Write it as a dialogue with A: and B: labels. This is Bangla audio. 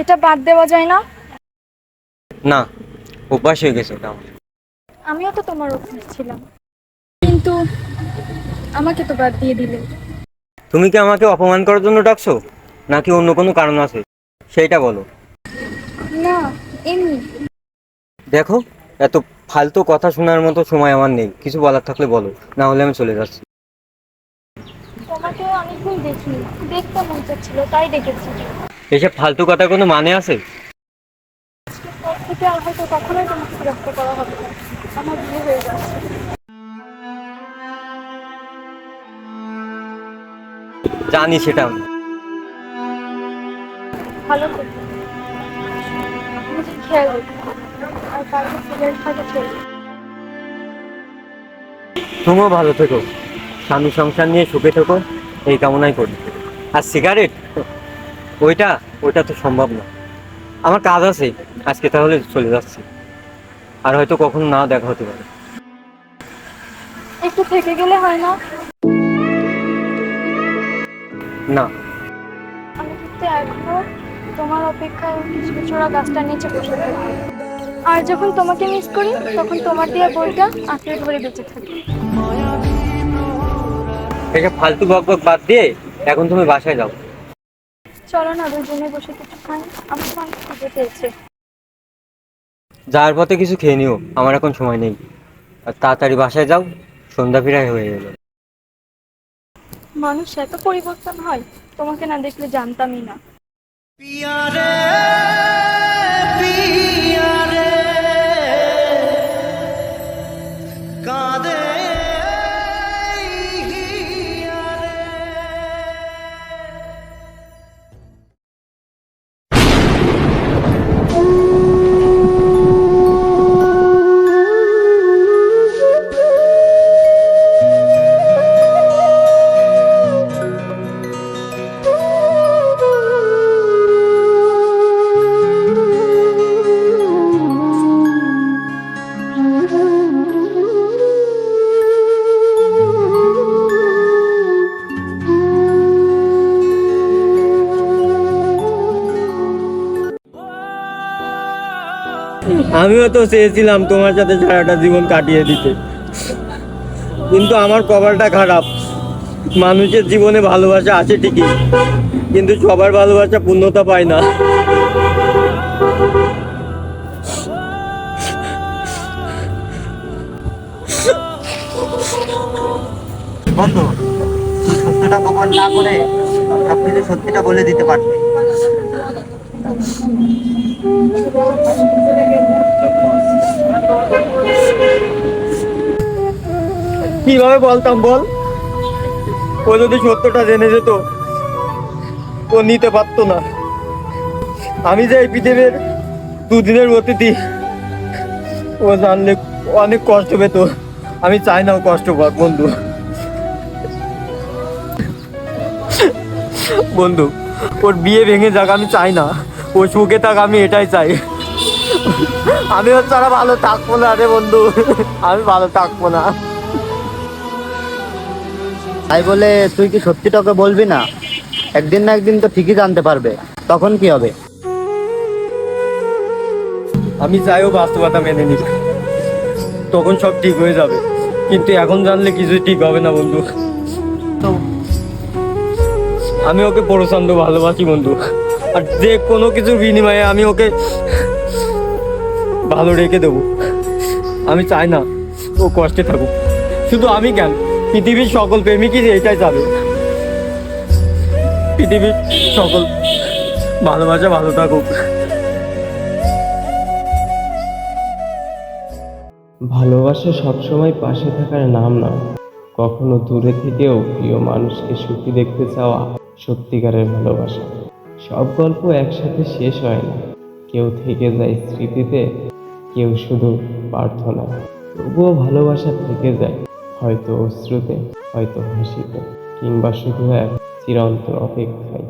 A: এটা বাদ দেওয়া যায় না?
B: না অভ্যাস হয়ে গেছে এটা আমার।
A: আমিও তো তোমার ওখানে ছিলাম। কিন্তু আমাকে তো বাদ দিয়ে দিলে।
B: তুমি কি আমাকে অপমান করার জন্য ডাকছো? নাকি অন্য কোনো কারণ আছে? সেইটা বলো।
A: না এমনি।
B: দেখো এত ফালতু কথা শোনার মতো সময় আমার নেই। কিছু বলার থাকলে বলো না হলে আমি চলে যাচ্ছি।
A: তোমাকে অনেকদিন দেখিনি। দেখতে মন চাচ্ছিল তাই দেখেছি।
B: এসব ফালতু কথা কোনো মানে আছে?
A: থেকে আর হয়তো কখনোই তোমাকে বিরক্ত করা হবে না আমার বিয়ে হয়ে যাচ্ছে
B: জানি সেটা আমি।
A: ভালো থেকো নিজের খেয়াল রেখো। আর বাইরে সিগারেট খাতে চলবে
B: তুমিও ভালো থেকো। স্বামী সংসার নিয়ে সুখে থেকো এই কামনাই করি। আর সিগারেট? ওইটা? ওইটা তো সম্ভব না। আমার কাজ আছে আজকে তাহলে চলে যাচ্ছি। আর হয়তো কখনো না দেখা হতে পারে।
A: একটু থেকে গেলে হয় না?
B: না।
A: আমি কিন্তু এখনও তোমার অপেক্ষায় কিছু কিছুরা গাছটার নিচে বসে থাকি। আর যখন তোমাকে মিস করি তখন তোমার দেওয়া বইটা আঁকড়ে ধরে বেঁচে থাকি।
B: এসব ফালতু বক বক বাদ দিয়ে এখন তুমি বাসায় যাও।
A: চলো না দুজনে বসে কিছু খাই। আমার তো অনেক খিদে পেয়েছে।
B: যাওয়ার পথে কিছু খেয়ে নিও আমার এখন সময় নেই। আর তাড়াতাড়ি বাসায় যাও সন্ধ্যা ফিরাই হয়ে গেল।
A: মানুষ এত পরিবর্তন হয় তোমাকে না দেখলে জানতামই না।
B: আমিও তো চেয়েছিলাম তোমার সাথে সারাটা জীবন কাটিয়ে দিতে। কিন্তু আমার কপালটা খারাপ। মানুষের জীবনে ভালোবাসা আছে ঠিকই, কিন্তু সবার ভালোবাসা পূর্ণতা পায় না।
C: সত্যিটা বলে দিতে পারবি।
B: কীভাবে বলতাম বল? ও যদি সত্যটা জেনে যেত, ও নিতে পারতো না। আমি যে এই পৃথিবীর দুদিনের অতিথি, ও জানলে অনেক কষ্ট পেত। আমি চাই না ও কষ্ট পাক, বন্ধু। বন্ধু, ওর বিয়ে ভেঙে যাক, আমি চাই না। ও সুখে থাক, আমি এটাই চাই। আমি ওর ছাড়া ভালো থাকব না রে বন্ধু। আমি ভালো থাকব না।
C: তাই বলে তুই কি সত্যিটাকে বলবি না? একদিন না একদিন তো ঠিকই জানতে পারবে। তখন কি হবে?
B: আমি চাইও বাস্তবতা মেনে নিব তখন সব ঠিক হয়ে যাবে। কিন্তু এখন জানলে কিছুই ঠিক হবে না, বন্ধু। আমি ওকে প্রচণ্ড ভালোবাসি, বন্ধু। আর যে কোনো কিছুর বিনিময়ে আমি ওকে ভালো রেখে দেবো। আমি চাই না ও কষ্টে থাকুক। শুধু আমি কেন? পৃথিবীর সকল প্রেমিকই এটাই চাবে পৃথিবীর সকল ভালোবাসা ভালো থাকুক।
D: ভালোবাসা সবসময় পাশে থাকার নাম নয় কখনো দূরে থেকেও প্রিয় মানুষকে সুখী দেখতে চাওয়া সত্যিকারের ভালোবাসা। সব গল্প একসাথে শেষ হয় না। কেউ থেকে যায় স্মৃতিতে, কেউ শুধু প্রার্থনা তবুও ভালোবাসা থেকে যায়। হয়তো অশ্রুতে হয়তো হাসিতে কিংবা শুধু এক চিরন্তর অপেক্ষায়।